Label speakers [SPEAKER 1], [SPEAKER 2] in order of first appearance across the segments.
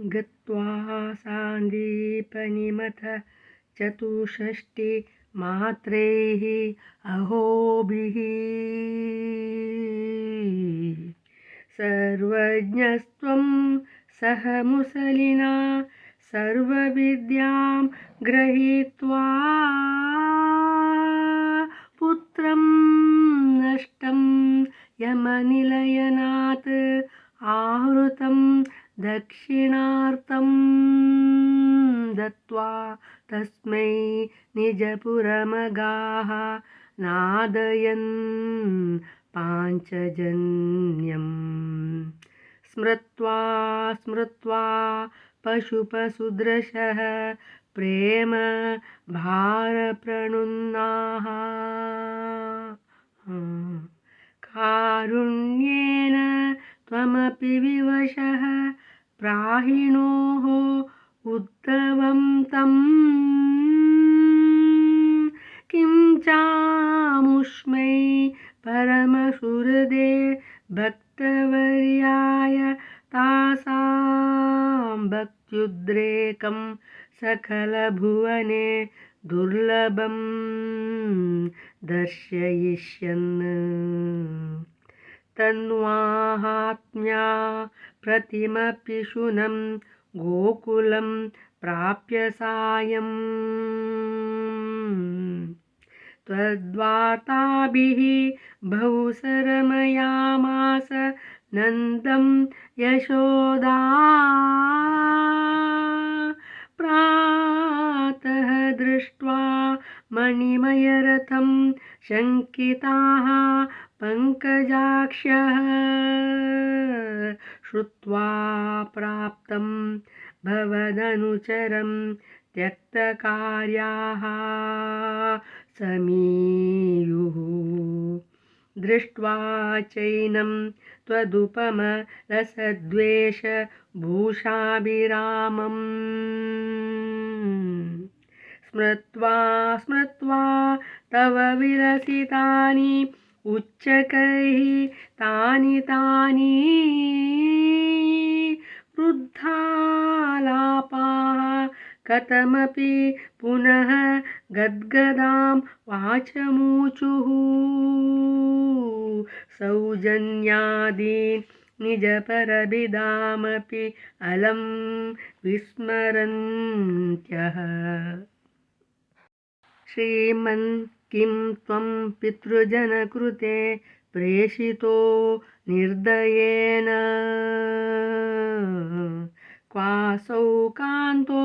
[SPEAKER 1] गत्वा सान्दीपनिमथ चतुष्षष्टिमात्रैः अहोभिः। सर्वज्ञस्त्वं सह मुसलिना सर्वविद्यां गृहीत्वा पुत्रं नष्टं यमनिलयनात् आहृतं दक्षिणार्तं दत्त्वा तस्मै निजपुरमगाः नादयन् पाञ्चजन्यम् स्मृत्वा स्मृत्वा पशुपसुदृशः प्रेम भारप्रणुन्नाः। कारुण्येन त्वमपि विवशः प्राहिणोः उद्धवं तम् किं चामुष्मै परमसुहृदे भक्तवर्याय तासां भक्त्युद्रेकं सकलभुवने दुर्लभं दर्शयिष्यन्। तन्वाहात्म्या प्रतिमपि शुनं गोकुलं प्राप्य सायम् त्वद्वार्ताभिः बहुसरमयामास नन्दं यशोदा। प्रातः दृष्ट्वा मणिमयरथं शङ्किताः पङ्कजाक्ष्यः। श्रुत्वा प्राप्तं भवदनुचरं त्यक्तकार्याः समीयुः। दृष्ट्वा चैनं त्वदुपमरसद्वेषभूषाभिरामम्। स्मृत्वा स्मृत्वा तव विरसितानि उच्चकैः तानि तानि। वृद्धालापाः कथमपि पुनः गद्गदां वाचमूचुः। सौजन्यादीन् निजपरभिदामपि अलं विस्मरन्त्यः। श्रीमन् किं त्वं पितृजनकृते प्रेषितो निर्दयेन? क्वासौ कान्तो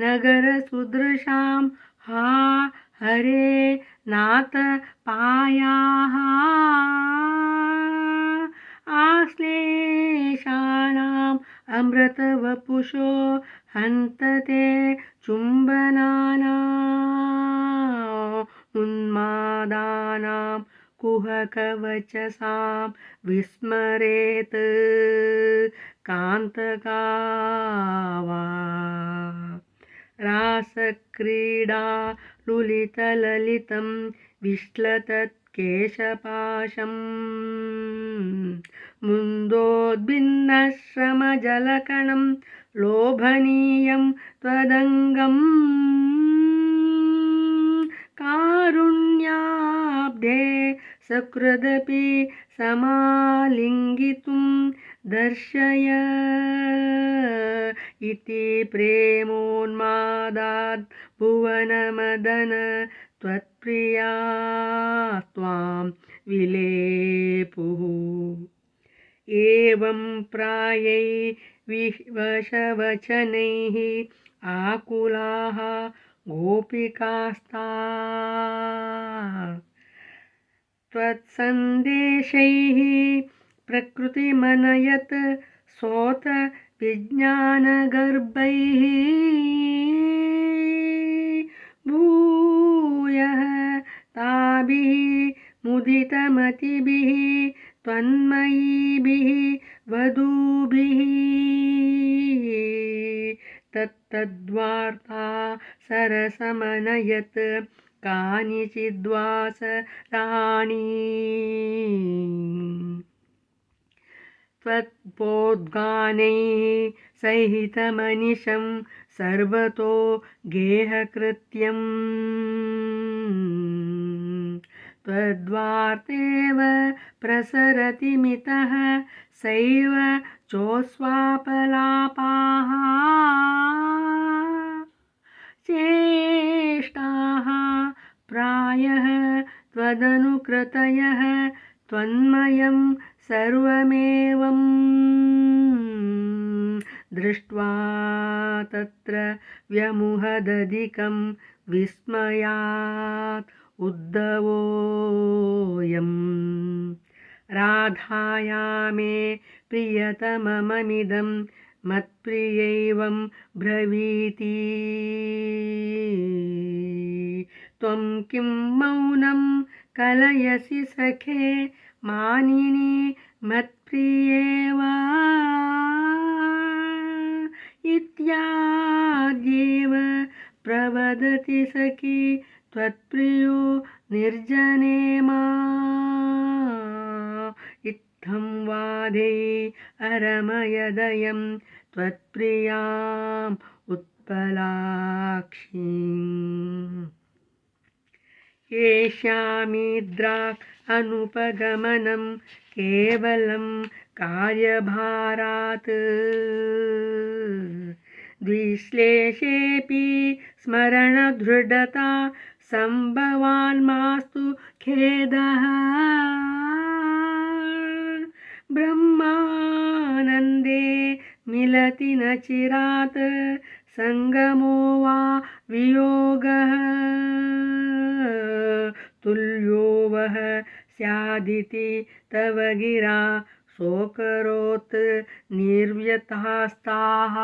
[SPEAKER 1] नगरसुदृशां हा हरे नाथ पायाः आश्लेषाणाम् अमृतवपुषो हन्तते चुम्बनाना उन्मादानां कुहकवचसां विस्मरेत्। कान्तका वा रासक्रीडा लुलितललितं विश्लतत्केशपाशम्। मुन्दोद्भिन्नश्रमजलकणं लोभनीयं त्वदङ्गम् कारुण्याब्धे सकृदपि समालिङ्गितुं दर्शय। इति प्रेमोन्मादाद् भुवनमदन त्वत्प्रिया त्वां विलेपुः। एवं प्रायै विवशवचनैः आकुलाः गोपिकास्ता त्वत्सन्देशैः प्रकृतिमनयत् सोत विज्ञानगर्भैः भूयः ताभिः मुदितमतिभिः त्वन्मयीभिः वधूभिः। तत्तद्वार्ता सरसमनयत्। कानिचिद्वासराणि। त्वत्पोद्गानैः सहितमनिशं सर्वतो गेहकृत्यम्। त्वद्वार्तेव प्रसरति मितः सैव चोस्वापलापाः। प्रायः त्वदनुकृतयः त्वन्मयं सर्वमेवम्। दृष्ट्वा तत्र व्यमुहदधिकं विस्मयात् उद्धवोऽयम्। राधाया मे प्रियतमममिदं मत्प्रियैवं ब्रवीति। त्वं किं मौनं कलयसि सखे मानिनि मत्प्रियेव। इत्याद्येव प्रवदति सखी त्वत्प्रियो निर्जने मा। इत्थं वादे अरमयदयं त्वत्प्रियाम् उत्पलाक्षीम् येष्यामिद्राक् अनुपगमनं केवलं कार्यभारात्। द्विश्लेषेऽपि स्मरणदृढता सम्भवान् मास्तु खेदः। ब्रह्मानन्दे मिलति न चिरात् सङ्गमो वा वियोगः वः स्यादिति तव गिरा सोऽकरोत् निर्व्यतास्ताः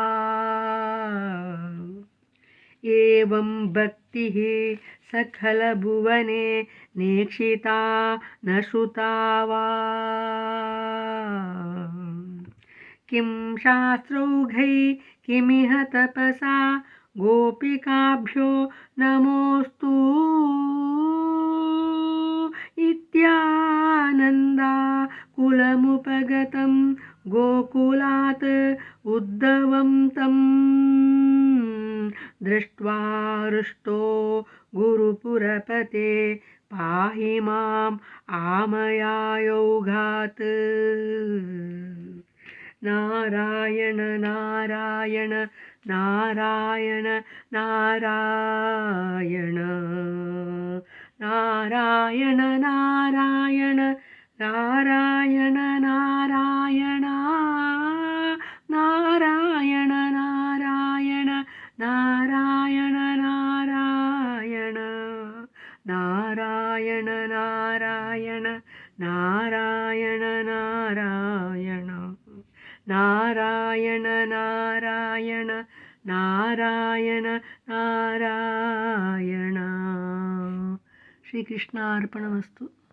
[SPEAKER 1] एवं भक्तिः सकलभुवने नेक्षिता न श्रुता वा। किं शास्त्रौघै किमिह तपसा, गोपिकाभ्यो नमोऽस्तु। പാഹി മാം ആമയായോഗാത്ത് നാരായണ നാരായണ നാരായണ നാരായണ. നാരായണ നാരായണ നാരായണ നാരായണ. ನಾರಾಯಣ ನಾರಾಯಣ ನಾರಾಯಣ. ನಾರಾಯಣ ನಾರಾಯಣ ನಾರಾಯಣ ನಾರಾಯಣ. ಶ್ರೀಕೃಷ್ಣ ಅರ್ಪಣಮಸ್ತು